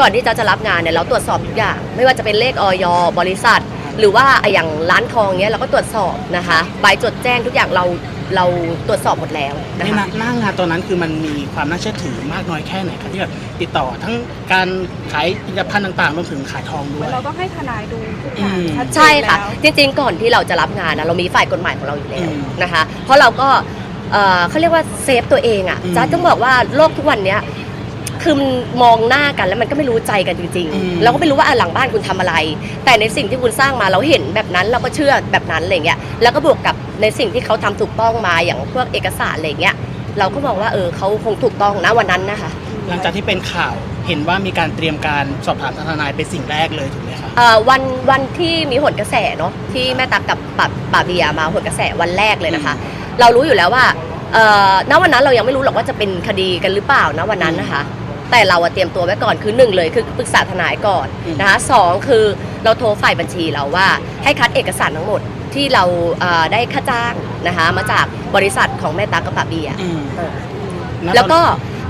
ก่อนที่จะจะรับงานเนี่ยเราตรวจสอบทุกอย่าง ไม่ว่าจะเป็นเลขออยบริษัท หรือว่าอย่างร้านทองเนี้ยเราก็ตรวจสอบนะคะใบจดแจ้งทุกอย่างเราเราตรวจสอบหมดแล้วในนะคะหน้างานตอนนั้นคือมันมีความน่าเชื่อถือมากน้อยแค่ไหนครับที่แบบติดต่อทั้งการขายผลิตภัณฑ์ต่างๆรวมถึงขายทองด้วย เราต้องให้ทนายดูทุกอย่างอืม ชัดเจนใช่ค่ะ แล้ว จริงๆ ก่อนที่เราจะรับงานนะเรามีฝ่ายกฎหมายของเราอยู่แล้อืวมนะคะ เพราะเราก็เอ่อเขาเรียกว่าเซฟตัวเองอะอืม จ้าต้องบอกว่าโลกทุกวันเนี้ย คือมันมองหน้ากันแล้วมันก็ไม่รู้ใจกันจริงอืม ๆ เราก็ไม่รู้ว่าอะหลังบ้านคุณทำอะไร แต่ในสิ่งที่คุณสร้างมาเราเห็นแบบนั้นเราก็เชื่อแบบนั้นอะไรเงี้ยแล้วก็บวกกับในสิ่งที่เขาทำถูกต้องมาอย่างพวกเอกสารอะไรเงี้ยเราก็มองว่าเออเขาคงถูกต้องนะวันนั้นนะคะ หลังจากที่เป็นข่าวเห็นว่ามีการเตรียมการสอบถามทนายเป็นสิ่งแรกเลยถูกไหมคะ เอ่อวันวันที่มีหนกระแสเนาะที่แม่ตักกับป่าป่าเบียมาหนกระแสวันแรกเลยนะคะ เรารู้อยู่แล้วว่าเอ่อณวันนั้นเรายังไม่รู้หรอกว่าจะเป็นคดีกันหรือเปล่านะวันนั้นนะคะ แต่เราอะเตรียมตัวไว้ก่อนคือหนึ่งเลยคือปรึกษาทนายก่อนอืมนะคะสองคือเราโทรฝ่ายบัญชีเราว่าให้คัดเอกสารทั้งหมดที่เราเอ่อได้ค่าจ้างนะคะมาจากบริษัทของแม่ตักกับป่าเบียอืมเออณตอนแล้วก็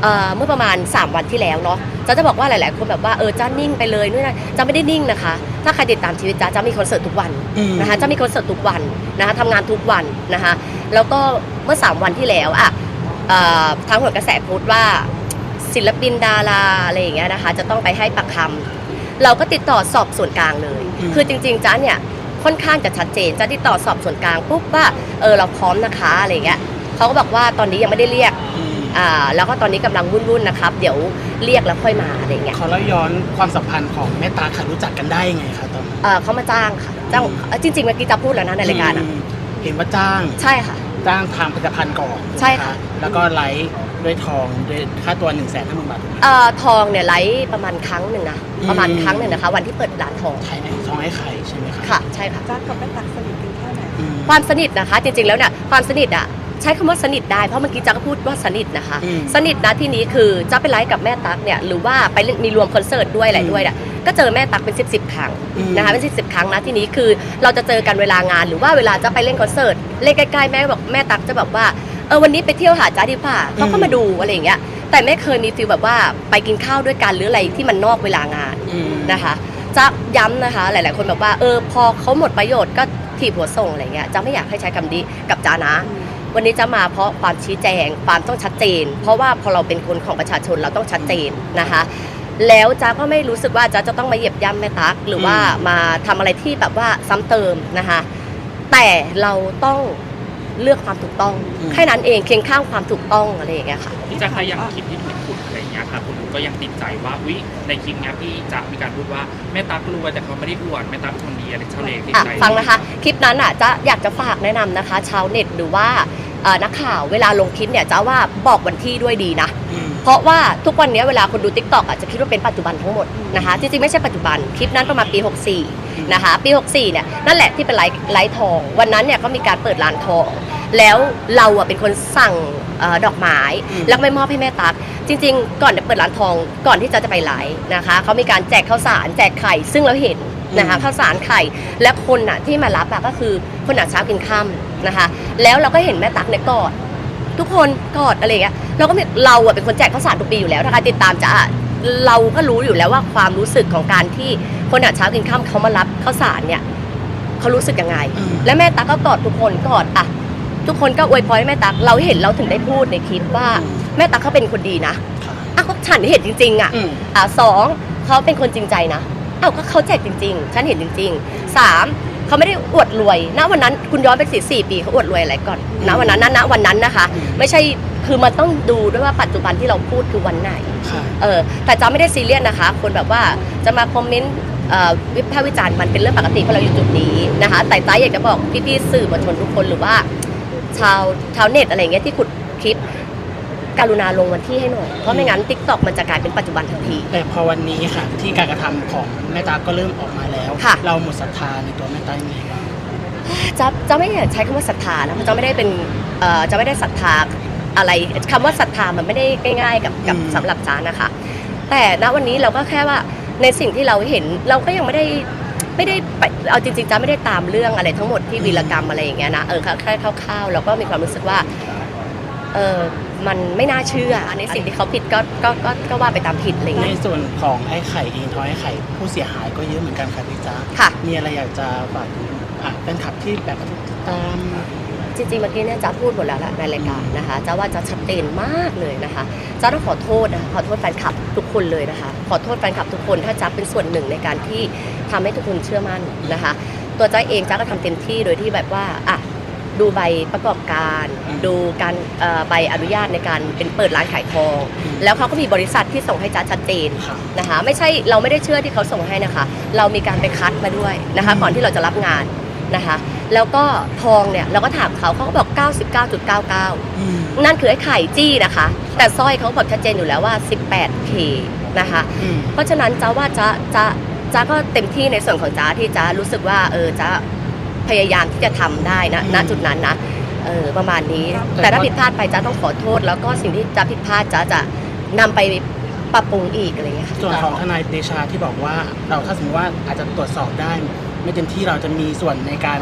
เอ่อเมื่อประมาณ 3 วันที่แล้วเนาะจ้าจะบอกว่าหลาย ๆ คนแบบว่าเออจ้านิ่งไปเลยนู่นนั่นจ้าไม่ได้นิ่งนะคะ ถ้าใครติดตามชีวิตจ้าจ้ามีคอนเสิร์ตทุกวันอืมนะคะจ้ามีคอนเสิร์ตทุกวันนะคะทำงานทุกวันนะคะแล้วก็เมื่อ 3 วันที่แล้วอะเอ่อทางหัวกระแสโพสต์ว่า ศิลปินดาราอะไรอย่างเงี้ยนะคะ จะต้องไปให้ปากคำเราก็ติดต่อสอบส่วนกลางเลยอืมคือจริงๆจ้าเนี่ยค่อนข้างจะชัดเจนจ้าติดต่อสอบส่วนกลางปุ๊บว่าเออเราพร้อมนะคะอะไรอย่างเงี้ยเขาก็บอกว่าตอนนี้ยังไม่ได้เรียกอืมอ่าแล้วก็ตอนนี้กำลังวุ่นๆนะครับ เดี๋ยวเรียกแล้วค่อยมาอะไรเงี้ยขอเล่าย้อนความสัมพันธ์ของแม่ตาค่ะรู้จักกันได้ยังไงคะตอนนั้นเอ่อเขามาจ้างค่ะจ้างเอ่อจริงๆเมื่อกี้จะพูดแล้วนะในรายการอะอืมเห็นว่าจ้างใช่ค่ะจ้างทำผลิตภัณฑ์ก่อนใช่ค่ะแล้วก็ไลฟ์ ด้วยทองด้วยค่าตัว1นึ่งแสนห้าหมื่นบาทถูกไหม เอ่อทองเนี่ยไลฟ์ประมาณครั้งหนึ่งนะอืม ประมาณครั้งหนึ่งนะคะ วันที่เปิดร้านทองใช่ไหมทองให้ใครใช่ไหมคะค่ะ ใช่ค่ะ จ้ากับแม่ตักสนิทกันแค่ไหนอืม ความสนิทนะคะ จริงๆแล้วเนี่ยความสนิทอะใช้คำว่าสนิทได้เพราะเมื่อกี้จ๊ะก็พูดว่าสนิทนะคะ อืมสนิทนะที่นี้คือจ๊ะไปไลฟ์กับแม่ตั๊กเนี่ยหรือว่าไปเล่นมีรวมคอนเสิร์ตด้วยอะไรด้วยเนี่ยก็เจอแม่ตั๊กเป็นสิบสิบครั้งอืม นะคะเป็นสิบสิบครั้งนะที่นี้คือเราจะเจอกันเวลางาน หรือว่าเวลาจะไปเล่นคอนเสิร์ตเล่นใกล้ๆแม่บอกแม่ตั๊กจะแบบว่า เออวันนี้ไปเที่ยวหาจ้าดีป่าเขาก็มาดูอะไรอย่างเงี้ยแต่ไม่เคยมีฟีลแบบว่าไปกินข้าวด้วยกันหรืออะไรที่มันนอกเวลางานอืมนะคะจะย้ำนะคะ หลาย ๆ คนแบบว่าเออพอเขาหมดประโยชน์ก็ถีบหัวส่งอะไรเงี้ยจะไม่อยากให้ใช้คำนี้กับจานะ วันนี้จะมาเพราะความชี้แจงความต้องชัดเจน เพราะว่าพอเราเป็นคนของประชาชนเราต้องชัดเจนนะคะ แล้วจ้าก็ไม่รู้สึกว่าจ้าจะต้องมาเหยียบย่ำแม่ตั๊กหรือว่ามาทำอะไรที่แบบว่าซ้ำเติมนะคะ แต่เราต้อง เลือกความถูกต้องอืมแค่นั้นเองเคียงข้างความถูกต้องอะไรอย่างเงี้ยค่ะ พี่จะใครอย่างคลิปที่ถูกขุดอะไรอย่างเงี้ยค่ะคุณก็ยังติดใจว่าวิในคลิปเนี้ยพี่จะมีการพูดว่าแม่ตั๊กรวยแต่เขาไม่ได้อวดแม่ตั๊กเป็นคนดีอะไรชาวเน็ตติดอะใจฟังนะคะ คลิปนั้นอะจะอยากจะฝากแนะนำนะคะ ชาวเน็ตหรือว่าเอ่อนักข่าวเวลาลงคลิปเนี่ยจะว่าบอกวันที่ด้วยดีนะอืม เพราะว่าทุกวันนี้เวลาคนดู t ิ k t o k อะจะคิดว่าเป็นปัจจุบันทั้งหมดนะคะจริงๆไม่ใช่ปัจจุบันคลิปนั้นประมาณปี 64 นะคะ ปี 64 เนี่ยนั่นแหละที่เป็นไลฟ์ไลฟ์ทอง วันนั้นเนี่ยก็มีการเปิดร้านทอง แล้วเราอะเป็นคนสั่งเออดอกไม้อืมแล้วไม่มอบให้แม่ตั๊กจริง ๆ ก่อนจะเปิดร้านทองก่อนที่จะจะไปไลฟ์นะคะเขามีการแจกข้าวสารแจกไข่ ซึ่งเราเห็นนะคะข้าวสารไข่และคนน่ะที่มารับอะก็คือคนหาเช้ากินค่ำนะคะ แล้วเราก็เห็นแม่ตั๊กเนี่ยกอดทุกคนกอดอะไรอย่างเงี้ย เราก็มีเราอะเป็นคนแจกข้าวสารทุกปีอยู่แล้วถ้าใครติดตามจะอะเราก็รู้อยู่แล้วว่าความรู้สึกของการที่คนหาเช้ากินค่ำเขามารับข้าวสารเนี่ยเขารู้สึกยังไงอืมและแม่ตั๊กก็กอดทุกคนกอดอะทุกคนก็อวยพรให้แม่ตั๊กเราเห็นเราถึงได้พูดในคลิปว่าแม่ตั๊กเขาเป็นคนดีนะค่ะอะก็ฉันเห็นจริง ๆอะอืมอะสองเขาเป็นคนจริงใจนะเอ้าก็เขาแจกจริง ๆ ฉันเห็นจริงๆสาม เขาไม่ได้อวดรวย ณ วันนั้นคุณย้อนไปสี่สี่ปีเขาอวดรวยอะไรก่อน ณ วันนั้นนะณวันนั้นนะคะอืมไม่ใช่ คือมันต้องดูด้วยว่าปัจจุบันที่เราพูดคือวันไหน ค่ะ เออ แต่จ้าไม่ได้ซีเรียสนะคะ คนแบบว่าจะมาคอมเมนต์เอ่อวิพากษ์วิจารณ์มันเป็นเรื่องปกติเพราะเราอยู่จุดนี้นะคะ แต่จ้าอยากจะบอกพี่ๆสื่อมวลชนทุกคนหรือว่า ชาวชาวเน็ตอะไรเงี้ยที่ขุดคลิป กรุณาลงวันที่ให้หน่อย เพราะไม่งั้นทิกตอกมันจะกลายเป็นปัจจุบันทันที แต่พอวันนี้ค่ะ ที่การกระทำของแม่ตาก็เริ่มออกมาแล้ว ค่ะ เราหมดศรัทธาในตัวแม่ตายังไงบ้างจะจะไม่อยากใช้คำว่าศรัทธานะเพราะจะไม่ได้เป็นเอ่อจะไม่ได้ศรัทธาอะไรคำว่าศรัทธามันไม่ได้ง่ายๆกับกับอืมสำหรับจ้านะคะ แต่ณวันนี้เราก็แค่ว่าในสิ่งที่เราเห็นเราก็ยังไม่ได้ไม่ได้ไปเอาจริงๆจ้าไม่ได้ตามเรื่องอะไรทั้งหมดที่วีรกรรมอะไรอย่างเงี้ยนะเออแค่คร่าวๆเราก็มีความรู้สึกว่าเออ มันไม่น่าเชื่อในสิ่งที่เขาผิดก็ก็ก็ก็ว่าไปตามผิดอะไรอย่างในเงี้ย ส่วนของไอ้ไข่เองทอยไอ้ไข่ผู้เสียหายก็เยอะเหมือนกันค่ะพี่จ๊ะค่ะ มีอะไรอยากจะฝากถึงอะแฟนคลับที่แบบติดตาม จริงๆเมื่อกี้เนี่ยจ้าพูดหมดแล้วละในรายการนะคะจ้าว่าจ้าชัดเจนมากเลยนะคะจ้าต้องขอโทษนะคะขอโทษแฟนคลับทุกคนเลยนะคะ ขอโทษแฟนคลับทุกคนถ้าจ้าเป็นส่วนหนึ่งในการที่ทำให้ทุกคนเชื่อมั่นนะคะ ตัวจ้าเองจ้าก็ทำเต็มที่โดยที่แบบว่าอะ ดูใบประกอบการอืมดูการเอ่อใบอนุญาตในการเป็นเปิดร้านขายทอง แล้วเขาก็มีบริษัทที่ส่งให้จ้าชัดเจนค่ะนะคะไม่ใช่เราไม่ได้เชื่อที่เขาส่งให้นะคะ เรามีการไปคัดมาด้วยนะคะอืมก่อนที่เราจะรับงานนะคะแล้วก็ทองเนี่ยเราก็ถามเขาเขาก็บอก 99.99อืมนั่นคือไอ้ไข่จี้นะคะ แต่สร้อยเขาบอกชัดเจนอยู่แล้วว่า 18K นะคะอืมเพราะฉะนั้นจ้าว่าจ้าจ้าจ้าก็เต็มที่ในส่วนของจ้าที่จ้ารู้สึกว่าเออจ้า พยายามที่จะทำได้นะณจุดนั้นนะเออประมาณนี้ แต่ถ้าผิดพลาดไปจ้าต้องขอโทษ แล้วก็สิ่งที่จ้าผิดพลาดจ้าจะนำไปปรับปรุงอีกอะไรอย่างเงี้ยค่ะส่วนของทนายเดชาที่บอกว่าเราถ้าสมมติว่าอาจจะตรวจสอบได้ไม่เต็มที่เราจะมีส่วนในการ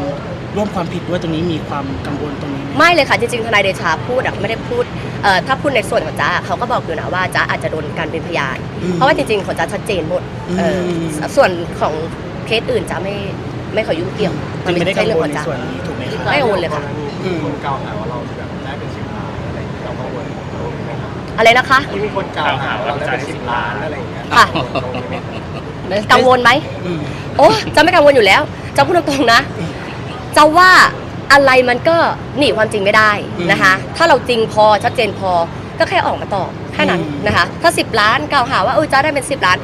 ร่วมความผิดด้วยตรงนี้มีความกังวลตรงนี้ไหมไม่เลยค่ะจริงๆทนายเดชาพูดอะไม่ได้พูดเอ่อถ้าพูดในส่วนของจ้าเขาก็บอกอยู่นะว่าจ้าอาจจะโดนการเป็นพยานอืมเพราะว่าจริงๆของจ้าชัดเจนหมดเอออมส่วนของเคสอื่นจ้าไม่ ไม่ขอยุ่งเกี่ยวจึงไม่ได้กังเรื่องวขลองในจ้า ส่วนนี้ถูกไหมคะไม่กังวลเลยค่ะอืมคนกล่าวหาว่าเราแบบได้เป็นสิบล้านอะไรอย่างเงี้ยเรากังวลตรงนี้ไหมครับอะไรนะคะ ที่มีคนกล่าวหาว่าเราได้เป็นสิบล้านอะไรอย่างเงี้ยค่ะตรงนี้ไหมครับกังวลไหม อืม โอ้จะไม่กังวลอยู่แล้ว จะพูดตรงๆนะ จะว่าอะไรมันก็หนีความจริงไม่ได้นะคะ ถ้าเราจริงพอชัดเจนพอก็แค่ออกมาตอบแค่นั้นนะคะ ถ้า 10 ล้านกล่าวหาว่าเออจ้าได้เป็น 10 ล้าน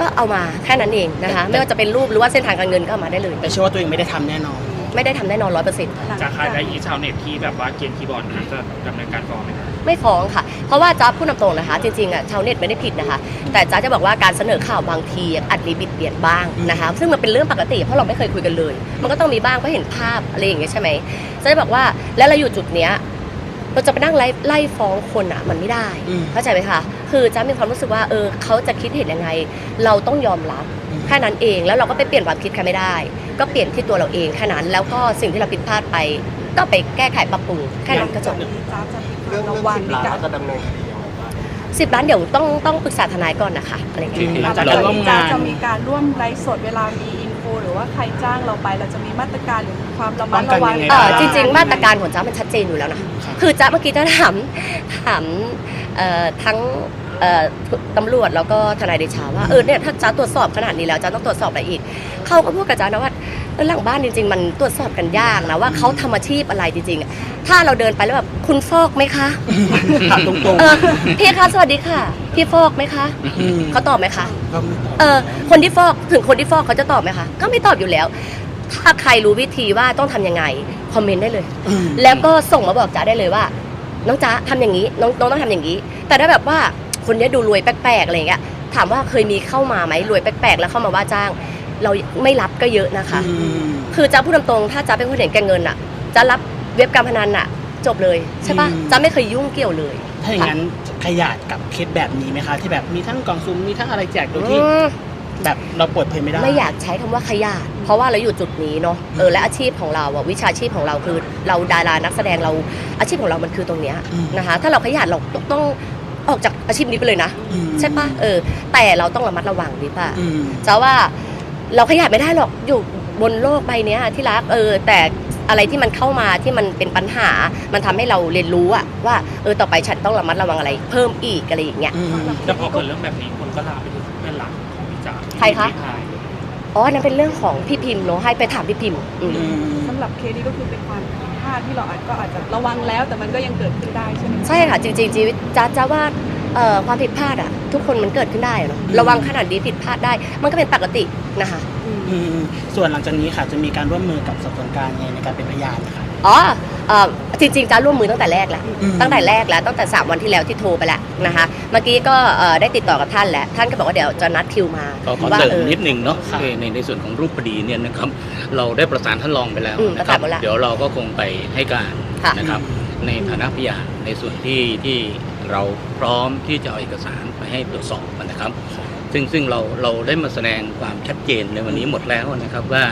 ก็เอามาแค่นั้นเองนะคะ ไม่ว่าจะเป็นรูปหรือว่าเส้นทางการเงินก็เอามาได้เลย แต่เชื่อว่าตัวเองไม่ได้ทำแน่นอน ไม่ได้ทำแน่นอนร้อยเปอร์เซ็นต์จะคายได้ยีชาวเน็ตที่แบบว่าเกมคีย์บอร์ดนั้นจะดำเนินการฟ้องไหมครับไม่ฟ้องค่ะ เพราะว่าจ้าพูดตรงๆนะคะ จริงๆอะชาวเน็ตไม่ได้ผิดนะคะ แต่จ้าจะบอกว่าการเสนอข่าวบางทีอาจมีบิดเบียนบ้างนะคะ ซึ่งมันเป็นเรื่องปกติเพราะเราไม่เคยคุยกันเลย มันก็ต้องมีบ้างเพราะเห็นภาพอะไรอย่างเงี้ยใช่ไหมจ้าจะบอกว่าแล้วเราอยู่จุดเนี้ย เราจะไปนั่งไล่ไล่ฟ้องคนอะ มันไม่ได้ อืม เข้าใจไหมคะคือจ้ามีความรู้สึกว่าเออเขาจะคิดเห็นยังไง เราต้องยอมรับอืมแค่นั้นเองแล้วเราก็ไปเปลี่ยนความคิดใครไม่ได้ ก็เปลี่ยนที่ตัวเราเองแค่นั้นแล้วก็สิ่งที่เราผิดพลาดไป ก็ไปแก้ไขปรับปรุงแค่นั้นก็จบ จ้าจะมีเรื่องระเรื่องวังสิบในล้านการเราจะดำเนินคดียังไงบ้าง สิบล้านเดี๋ยวต้องต้องปรึกษาทนายก่อนนะคะอะไรอย่างเงี้ยหลังจากการร่วมงาน จะมีการร่วมไลฟ์สดเวลามีอินโฟ หรือว่าใครจ้างเราไปเราจะมีมาตรการหรือความระมัดระวังป้องกันยังไง เออบ้จริง ๆ มาตรการของจ้ามันชัดเจนอยู่แล้วนะครับคือจ้าเมื่อกี้จ้าถามถามเอ่อทั้งเอ่อตำรวจแล้วก็ทนายเดชาว่าเออเนี่ยถ้าจ้าตรวจสอบขนาดนี้แล้วจ้าต้องตรวจสอบอะไรอีกเขาก็พูดกับจ้านะว่าเออหลังบ้านจริง ๆ มันตรวจสอบกันยากนะว่าเขาทำอาชีพอะไรจริงๆอะถ้าเราเดินไปแล้วแบบ คุณฟอกไหมคะถามตรงเออพี่คะสวัสดีค่ะ พี่ฟอกไหมคะๆอืมเขาตอบไหมคะก็ไม่ตอบเออคนที่ฟอกถึงคนที่ฟอกเขาจะตอบไหมคะก็ไม่ตอบอยู่แล้ว ถ้าใครรู้วิธีว่าต้องทำยังไงคอมเมนต์ได้เลย อืมแล้วก็ส่งมาบอกจ๋าได้เลยว่า น้องจ๋าทำอย่างนี้น้องน้องต้องทำอย่างนี้ แต่ถ้าแบบว่าคนเนี้ยดูรวยแปลกๆอะไรอย่างเงี้ยถามว่าเคยมีเข้ามาไหมรวยแปลกๆ แล้วเข้ามาว่าจ้าง เราไม่รับก็เยอะนะคะ อืมคือจ้าพูดตรงๆถ้าจ้าเป็นคนเห็นแก่เงินอะจะรับเว็บการพนันอะ จบเลยใช่ปะอืมจ้าไม่เคยยุ่งเกี่ยวเลยถ้าอย่างนั้นขยาดกับเคสแบบนี้ไหมคะ ที่แบบมีทั้งกล่องซุ่มมีทั้งอะไรแจกโดยที่ อืม แบบเราเปิดเผยไม่ได้ ไม่อยากใช้คำว่าขยาด เพราะว่าเราอยู่จุดนี้เนาะเออและอาชีพของเราอะวิชาชีพของเราคือเราดารานักแสดงเราอาชีพของเรามันคือตรงเนี้ยอืม นะคะ ถ้าเราขยาดเราต้องต้องออกจากอาชีพนี้ไปเลยนะ อืมใช่ปะเออ แต่เราต้องระมัดระวังดีป่ะอืม จะว่าเราขยาดไม่ได้หรอกอยู่บนโลกใบเนี้ยที่รักเออ แต่ อะไรที่มันเข้ามาที่มันเป็นปัญหา มันทำให้เราเรียนรู้อะว่าเออต่อไปฉันต้องระมัดระวังอะไร เพิ่มอีกอะไรอย่างเงี้ยอืมแต่พอเกิดเรื่องแบบนี้คนก็ลามไปถึงเพื่อนรักของพี่จ๋าใครคะพี่พายอ๋อนั่นเป็นเรื่องของพี่พิมพ์เนาะให้ไปถามพี่พิมพ์อืมอืมสำหรับเคสนี้ก็คือเป็นความผิดพลาดที่เราอาจก็อาจจะระวังแล้วแต่มันก็ยังเกิดขึ้นได้ใช่ไหมใช่ค่ะจริงๆชีวิตจ้าจ้าว่าเอ่อความผิดพลาดอะทุกคนมันเกิดขึ้นได้อะเนาะระวังขนาดนี้ผิดพลาดได้ มันก็เป็นปกตินะคะ อืมอืมส่วนหลังจากนี้ค่ะจะมีการร่วมมือกับสอบสวนกลางยังไงในการเป็นพยานนะคะ อ๋อเอ่อจริงๆจ้าร่วมมือตั้งแต่แรกแล้วอืม ตั้งแต่แรกแล้วตั้งแต่ 3 วันที่แล้วที่โทรไปแล้วนะคะเมื่อกี้ก็เอ่อได้ติดต่อกับท่านแล้ว ท่านก็บอกว่าเดี๋ยวจะนัดคิวมาขอขอว่าเสริมเออ นิดนึงเนาะครับในในส่วนของรูปคดีเนี่ยนะครับ เราได้ประสานท่านรองไปแล้วอืมนะคประรัสานหมดแล้วเดี๋ยวเราก็คงไปให้การค่ะ นะครับ ในฐานะพยานในส่วนที่ที่เราพร้อมที่จะเอาเอกสารไปให้ตรวจสอบนะครับ ซึ่งซึ่งเราเราได้มาแสดงความชัดเจนในวันนี้หมดแล้วนะครับว่า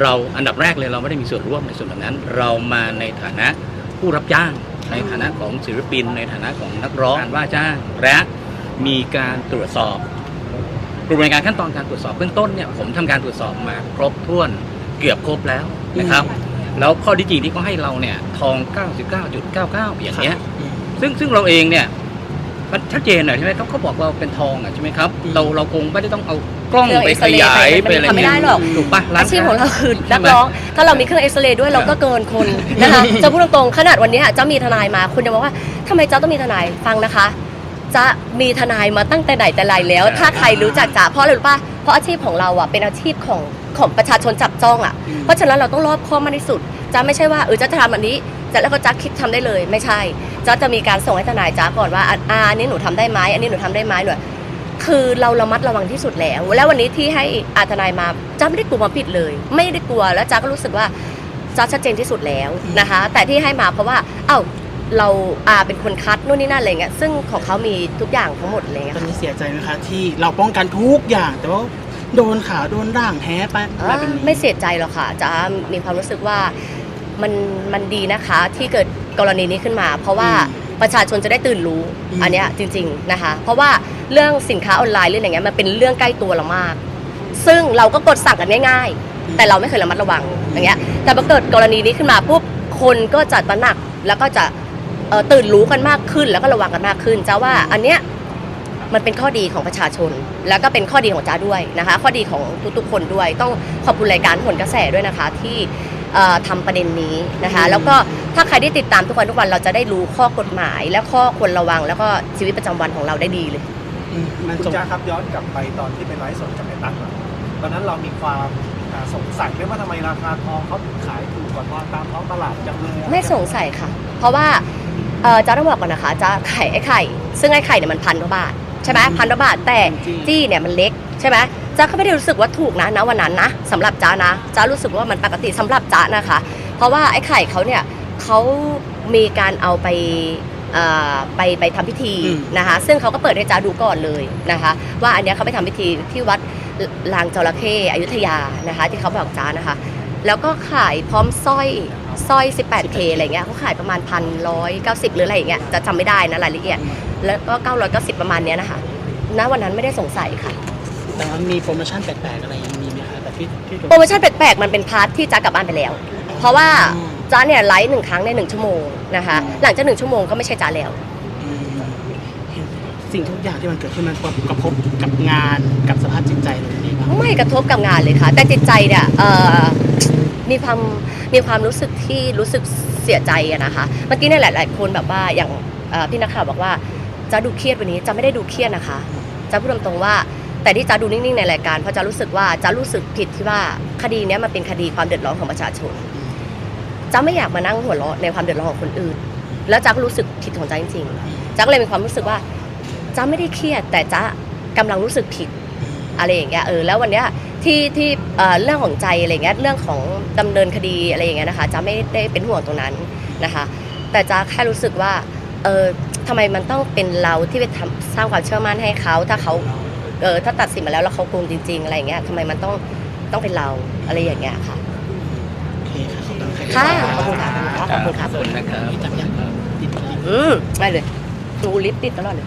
เราอันดับแรกเลยเราไม่ได้มีส่วนร่วมในส่วนแบบนั้น เรามาในฐานะผู้รับจ้าง ในฐานะของศิลปิน ในฐานะของนักร้องการว่าจ้างและมีการตรวจสอบกระบวนการขั้นตอนการตรวจสอบเบื้องต้นเนี่ยผมทำการตรวจสอบมาครบถ้วนเกือบครบแล้วนะครับ แล้วข้อที่จริงที่เขาให้เราเนี่ยทอง 99.99 อย่างเงี้ยอืมซึ่งซึ่งเราเองเนี่ย มันชัดเจนหน่อยใช่ไหมเขาเขาบอกว่าเป็นทองอะใช่ไหมครับอืมเราเราคงไม่ได้ต้องเอากล้องเครื่องไปเอ็กขซเรย์ยายไปไปอะไรทำไม่ได้หรอกถูกปะร้านอาชีพของเราคือใช่นักไหมร้อง ถ้าเรามีเครื่องเอ็กซเรย์ด้วยเราก็เกินคนนะคะจะพูดตรงๆขนาดวันเนี้ยจะมีทนายมาคุณจะบอกว่าทำไมจ้าต้องมีทนายฟังนะคะจะมีทนายมาตั้งแต่ไหนแต่ไรแล้ว ถ้าใครรู้จักจ๋าเพราะอะไรรู้ป่ะเพราะอาชีพของเราอะเป็นอาชีพของ ของประชาชนจับจ้องอะอืมเพราะฉะนั้นเราต้องรอบคอบมากที่สุดจ้าไม่ใช่ว่าเออจ้าจะทำอันนี้จะแล้วก็จ้าคิดทำได้เลยไม่ใช่จ้าจะมีการส่งให้ทนายจ้าก่อนว่าอะอ่าอันนี้หนูทำได้ไหมอันนี้หนูทำได้ไหมหนูคือเราระมัดระวังที่สุดแล้ว แล้ววันนี้ที่ให้อาทนายมาจ้าไม่ได้กลัวความผิดเลย ไม่ได้กลัวแล้วจ้าก็รู้สึกว่าจ้าชัดเจนที่สุดแล้วนะคะ แต่ที่ให้มาเพราะว่า เอ้าเราอาเป็นคนคัดนู่นนี่นั่นอะไรเงี้ยซึ่งของเขามีทุกอย่างทั้งหมดเลยตอนค่ะนี้เสียใจไหมคะที่เราป้องกันทุกอย่างแต่ว่า โดนข่าวโดนด่างแพ้ไปอะไรแบบนี้ไม่เสียใจหรอกค่ะจะมีความรู้สึกว่ามันมันดีนะคะที่เกิดกรณีนี้ขึ้นมา เพราะว่าประชาชนจะได้ตื่นรู้อืมอันเนี้ยจริง ๆนะคะ เพราะว่าเรื่องสินค้าออนไลน์เรื่องอย่างเงี้ยมันเป็นเรื่องใกล้ตัวเรามาก ซึ่งเราก็กดสั่งกันง่าย ๆ แต่เราไม่เคยระมัดระวังอย่างเงี้ยแต่พอเกิดกรณีนี้ขึ้นมาปุ๊บคนก็จะตระหนักแล้วก็จะเอ่อตื่นรู้กันมากขึ้นแล้วก็ระวังกันมากขึ้นจ้าว่าอันเนี้ย มันเป็นข้อดีของประชาชน แล้วก็เป็นข้อดีของจ้าด้วยนะคะ ข้อดีของทุกๆคนด้วย ต้องขอบคุณรายการผลกระแสด้วยนะคะที่เอ่อทำประเด็นนี้นะคะอืมแล้วก็ถ้าใครได้ติดตามทุกวันทุกวันเราจะได้รู้ข้อกฎหมาย และข้อควรระวัง แล้วก็ชีวิตประจำวันของเราได้ดีเลยอืมมันคุณส่งจ้าครับย้อนกลับไปตอนที่เป็นไลฟ์สดกับแม่ตั๊กหน่อยตอนนั้นเรามีความอ่าสงสัยไหมว่าทำไมราคาทองเขาถึงขายถูกกว่าทองตามท้องตลาดจังเลยไม่สงสัยค่ะ เพราะว่าเอ่อจ้าต้องบอกก่อนนะคะจ้าขายไอ้ไข่ ซึ่งไอ้ไข่เนี่ยมันพันกว่าบาท ใช่ไหมอืมพันกว่าบาทแต่จี้จี้เนี่ยมันเล็กใช่ไหมจ้าก็ไม่ได้รู้สึกว่าถูกนะณวันนั้นนะสำหรับจ้านะจ้ารู้สึกว่ามันปกติสำหรับจ้านะคะ เพราะว่าไอ้ไข่เขาเนี่ยเขามีการเอาไปเอ่อไปไปทำพิธีอืมนะคะ ซึ่งเขาก็เปิดให้จ้าดูก่อนเลยนะคะ ว่าอันเนี้ยเขาไปทำพิธีที่วัดลางจระเข้อยุธยานะคะ ที่เขาบอกจ้านะคะ แล้วก็ขายพร้อมสร้อย สร้อย 18K อะไรเงี้ยเขาขายประมาณพันร้อยเก้าสิบหรืออะไรอย่างเงี้ยจะจำไม่ได้นะรายละเอียด แล้วก็990ประมาณเนี้ยนะคะณวันนั้นไม่ได้สงสัยค่ะ แต่ว่ามีโปรโมชั่นแปลกๆอะไรยังมีไหมคะแบบที่ที่โปรโมชั่นแปลกๆมันเป็นพาร์ทที่จ้ากลับบ้านไปแล้ว เพราะว่าอืมจ้าเนี่ยไลฟ์หนึ่งครั้งในหนึ่งชั่วโมงนะคะอืมหลังจากหนึ่งชั่วโมงก็ไม่ใช่จ้าแล้วอืมเห็นสิ่งทุกอย่างที่มันเกิดขึ้นมันกระทบกับงานกับสภาพจิตใจเลยนี่บ้างไม่กระทบกับงานเลยค่ะ แต่จิตใจเนี่ยเอ่อ มีความมีความรู้สึกที่รู้สึกเสียใจอะนะคะ เมื่อกี้เนี่ยหลาย ๆ คนแบบว่าอย่างพี่นักข่าวบอกว่าจะดูเครียดวันนี้จะไม่ได้ดูเครียดนะคะจะพูดตรงๆว่าแต่ที่จะดูนิ่ง ๆ ในรายการเพราะจะรู้สึกว่าจะรู้สึกผิดที่ว่าคดีนี้มันเป็นคดีความเดือดร้อนของประชาชนจะไม่อยากมานั่งหัวเราะในความเดือดร้อนของคนอื่น แล้วจ้าก็รู้สึกผิดของจ้าจริงๆจ้าก็เลยมีความรู้สึกว่าจ้าไม่ได้เครียด แต่จ้ากำลังรู้สึกผิดอะไรอย่างเงี้ยเออแล้ววันเนี้ย ที่ที่เอ่อเรื่องของใจอะไรเงี้ยเรื่องของดำเนินคดีอะไรอย่างเงี้ยนะคะจะไม่ได้เป็นห่วงตรงนั้นนะคะ แต่จะแค่รู้สึกว่าเออทำไมมันต้องเป็นเราที่ไปทำสร้างความเชื่อมั่นให้เขาถ้าเขาเออถ้าตัดสินมาแล้วแล้วเขาโกงจริง ๆ อะไรอย่างเงี้ยทำไมมันต้องต้องเป็นเราอะไรอย่างเงี้ยค่ะโอเคค่ะขอบคุณค่ะขอบคุณค่ะขอบคุณค่ะขอบคุณนะครับจับยังติดอืมไม่เลยดูลิปติดตลอดเลย